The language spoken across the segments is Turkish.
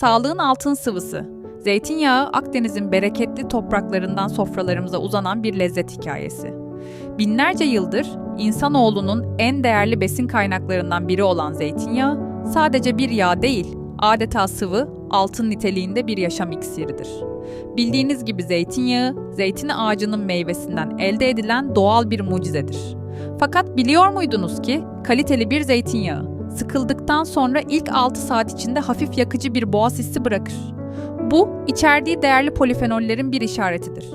Sağlığın altın sıvısı. Zeytinyağı Akdeniz'in bereketli topraklarından sofralarımıza uzanan bir lezzet hikayesi. Binlerce yıldır insanoğlunun en değerli besin kaynaklarından biri olan zeytinyağı sadece bir yağ değil, adeta sıvı, altın niteliğinde bir yaşam iksiridir. Bildiğiniz gibi zeytinyağı, zeytin ağacının meyvesinden elde edilen doğal bir mucizedir. Fakat biliyor muydunuz ki kaliteli bir zeytinyağı sıkıldıktan sonra ilk 6 saat içinde hafif yakıcı bir boğaz hissi bırakır. Bu, içerdiği değerli polifenollerin bir işaretidir.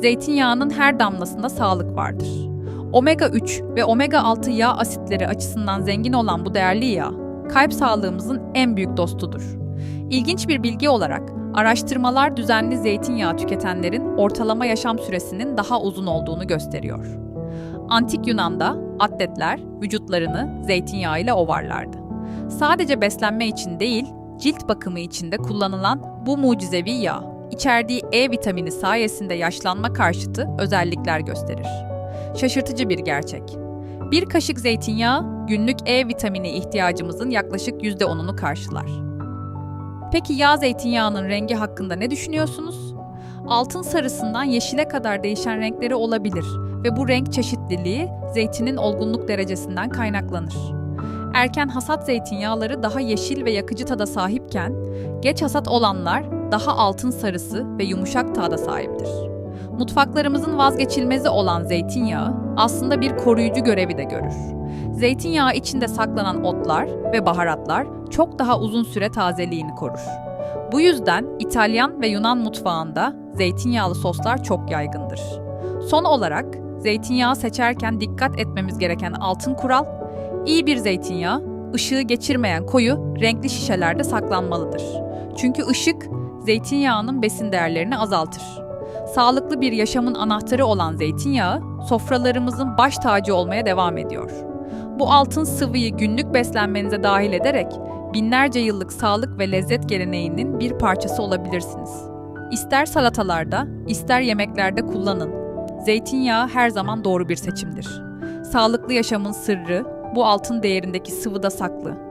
Zeytinyağının her damlasında sağlık vardır. Omega 3 ve omega 6 yağ asitleri açısından zengin olan bu değerli yağ, kalp sağlığımızın en büyük dostudur. İlginç bir bilgi olarak, araştırmalar düzenli zeytinyağı tüketenlerin ortalama yaşam süresinin daha uzun olduğunu gösteriyor. Antik Yunan'da atletler vücutlarını zeytinyağıyla ovarlardı. Sadece beslenme için değil, cilt bakımı için de kullanılan bu mucizevi yağ, içerdiği E vitamini sayesinde yaşlanma karşıtı özellikler gösterir. Şaşırtıcı bir gerçek. Bir kaşık zeytinyağı günlük E vitamini ihtiyacımızın yaklaşık %10'unu karşılar. Peki yağ zeytinyağının rengi hakkında ne düşünüyorsunuz? Altın sarısından yeşile kadar değişen renkleri olabilir ve bu renk çeşitliliği zeytinin olgunluk derecesinden kaynaklanır. Erken hasat zeytinyağları daha yeşil ve yakıcı tada sahipken, geç hasat olanlar daha altın sarısı ve yumuşak tada sahiptir. Mutfaklarımızın vazgeçilmezi olan zeytinyağı aslında bir koruyucu görevi de görür. Zeytinyağı içinde saklanan otlar ve baharatlar çok daha uzun süre tazeliğini korur. Bu yüzden İtalyan ve Yunan mutfağında zeytinyağlı soslar çok yaygındır. Son olarak zeytinyağı seçerken dikkat etmemiz gereken altın kural, iyi bir zeytinyağı ışığı geçirmeyen koyu renkli şişelerde saklanmalıdır. Çünkü ışık zeytinyağının besin değerlerini azaltır. Sağlıklı bir yaşamın anahtarı olan zeytinyağı sofralarımızın baş tacı olmaya devam ediyor. Bu altın sıvıyı günlük beslenmenize dahil ederek binlerce yıllık sağlık ve lezzet geleneğinin bir parçası olabilirsiniz. İster salatalarda, ister yemeklerde kullanın. Zeytinyağı her zaman doğru bir seçimdir. Sağlıklı yaşamın sırrı bu altın değerindeki sıvıda saklı.